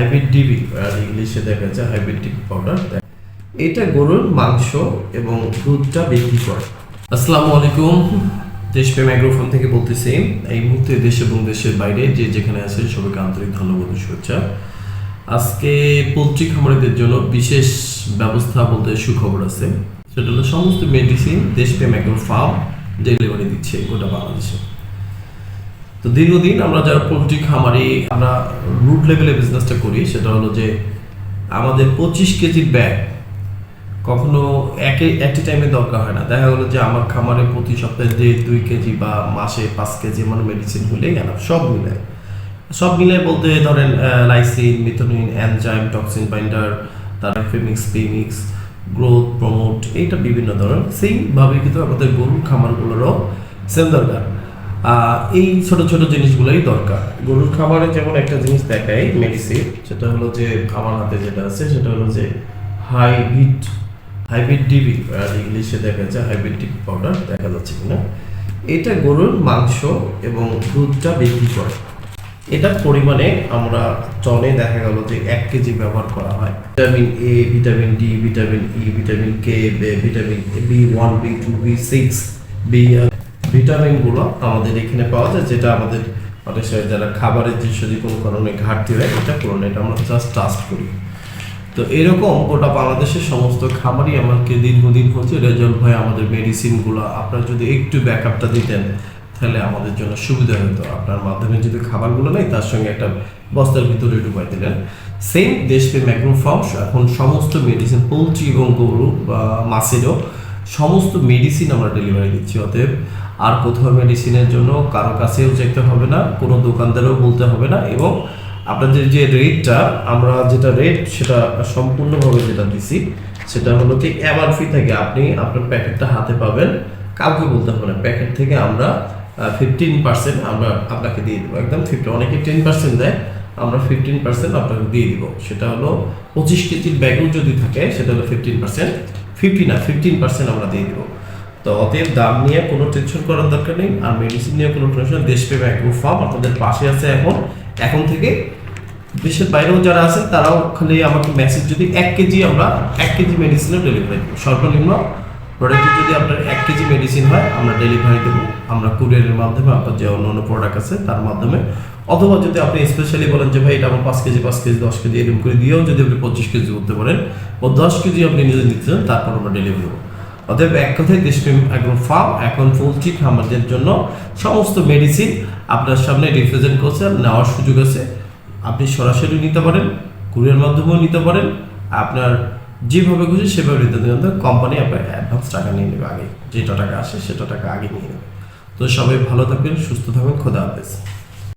Hybrid DB আর ইংলিশে দেখা যাচ্ছে হাইব্রিড ডিবি পাউডার এটা গরুর মাংস এবং দুধটা বিক্রি করে। আসসালামু আলাইকুম। দেশপ্রেম অ্যাগ্রোফার্ম থেকে বলতেছি, এই মুহূর্তে দেশ এবং দেশের বাইরে যে যেখানে আছে সবাইকে আন্তরিক ধন্যবাদ শুভেচ্ছা। আজকে পোলট্রি খামারিদের জন্য বিশেষ ব্যবস্থা বলতে সুখবর আছে। সেটা হলো সমস্ত মেডিসিন দেশপ্রেম অ্যাগ্রো ফার্ম ডেলিভারি দিচ্ছে গোটা বাংলাদেশে। তো দীর্ঘদিন আমরা যারা পোলট্রি খামারি, আমরা রুট লেভেলে বিজনেসটা করি, সেটা হলো যে আমাদের পঁচিশ কেজি ব্যাগ কখনো একে, একটি টাইমে দরকার হয় না। দেখা গেলো যে আমার খামারে প্রতি সপ্তাহে দেড়, দুই কেজি বা মাসে পাঁচ কেজি মানে মেডিসিন হলেই গেল সব মিলে সব মিলে বলতে ধরেন lysine methionine enzyme toxin binder তারপর ফেমিক্স প্রিমিক্স গ্রোথ প্রমোট এইটা বিভিন্ন ধরনের। সেইভাবে কিন্তু আমাদের গরুর খামারগুলোরও সেম দরকার। এই ছোট ছোট জিনিসগুলোই দরকার। গরুর খাবারে যেমন একটা জিনিস দেখায় মেডিসিন সেটা হলো যে আমার হাতে যেটা আছে, সেটা হলো যে হাইব্রিড হাইব্রিড ডিবি আর ইংলিশে দেখা যাচ্ছে হাইব্রিড ডিবি পাউডার দেখা যাচ্ছে কিনা। এটা গরুর মাংস এবং দুধটা বিক্রি করে। এটার পরিমাণে আমরা টনে দেখা গেল যে এক কেজি ব্যবহার করা হয়। Vitamin A vitamin D vitamin E vitamin K vitamin B one B two B six B ভিটামিনগুলো আমাদের এখানে পাওয়া যায়, যেটা আমাদের অনেক সময় যারা খাবারের যে যদি কোনো কারণে ঘাটতি হয়, এটা পূরণ, এটা আমরা জাস্ট ট্রাস্ট করি। তো এরকম গোটা বাংলাদেশের সমস্ত খামারই আমাকে দীর্ঘদিন হচ্ছে রেজাল্ট ভাই আমাদের মেডিসিনগুলো আপনারা যদি একটু ব্যাকআপটা দিতেন, তাহলে আমাদের জন্য সুবিধা হতো। আপনার মাধ্যমে যদি খাবারগুলো নেই, তার সঙ্গে একটা বস্তার ভিতরে ঢুকাই দিলেন। সেম দেশপ্রেম ম্যাগ্রো এখন সমস্ত মেডিসিন পোলট্রি এবং গরু বা মাছেরও সমস্ত মেডিসিন আমরা ডেলিভারি দিচ্ছি। অতএব আর কোথাও মেডিসিনের জন্য কারও কাছেও যেতে হবে না, কোনো দোকানদারেও বলতে হবে না এবং আপনাদের যে রেটটা আমরা যেটা রেট সেটা সম্পূর্ণভাবে যেটা দিছি, সেটা হলো যে এমআরপি থেকে আপনি আপনার প্যাকেটটা হাতে পাবেন। কাউকে বলতে হবে না প্যাকেট থেকে আমরা ফিফটিন পার্সেন্ট আমরা আপনাকে দিয়ে দেবো। একদম ফিফটি অনেকে টেন পার্সেন্ট দেয়, আমরা ফিফটিন পার্সেন্ট আপনাকে দিয়ে দিব। সেটা হলো পঁচিশ কেজির ব্যাগও যদি থাকে, সেটা হলো ফিফটিন পার্সেন্ট ফিফটি না ফিফটিন পার্সেন্ট আমরা দিয়ে দিব। তো অতএব দাম নিয়ে কোনো টেনশন করার দরকার নেই। আর মেডিসিন নিয়ে কোনো টেনশন দেশপ্রেম অ্যাগ্রো ফার্ম আপনাদের পাশে আছে এখন। এখন থেকে দেশের বাইরেও যারা আছেন তারাও খালি আমাকে মেসেজ যদি এক কেজি আমরা এক কেজি মেডিসিনের ডেলিভারি দেবো। সর্বনিম্ন প্রোডাক্টে যদি আপনার এক কেজি মেডিসিন হয়, আমরা ডেলিভারি দেবো। আমরা কুরিয়ারের মাধ্যমে, আপনার যে অন্য অন্য প্রোডাক্ট আছে, তার মাধ্যমে। অথবা যদি আপনি স্পেশালি বলেন যে, ভাই, এটা আমার পাঁচ কেজি পাঁচ কেজি, দশ কেজি, এরকম করে দিয়েও যদি আপনি পঁচিশ কেজি করতে পারেন, ও দশ কেজি আপনি নিজে নিতে চান তারপর আমরা ডেলিভারি দেবো। অতএব এক কথায় দেশপ্রেম অ্যাগ্রো ফার্ম এখন পোলট্রি খামারদের জন্য সমস্ত মেডিসিন আপনার সামনে রিপ্রেজেন্ট করছে, নেওয়ার সুযোগ আছে। আপনি সরাসরি নিতে পারেন কুরিয়ার মাধ্যমেও নিতে পারেন। আপনার যেভাবে খুশি সেভাবে নিতে দেবেন কোম্পানি আপনার অ্যাডভান্স টাকা নিয়ে নেবে আগে। যেটা টাকা আসে সেটা টাকা আগে নিয়ে নেবে। তো সবাই ভালো থাকবেন, সুস্থ থাকবেন, খোদা হাফেজ।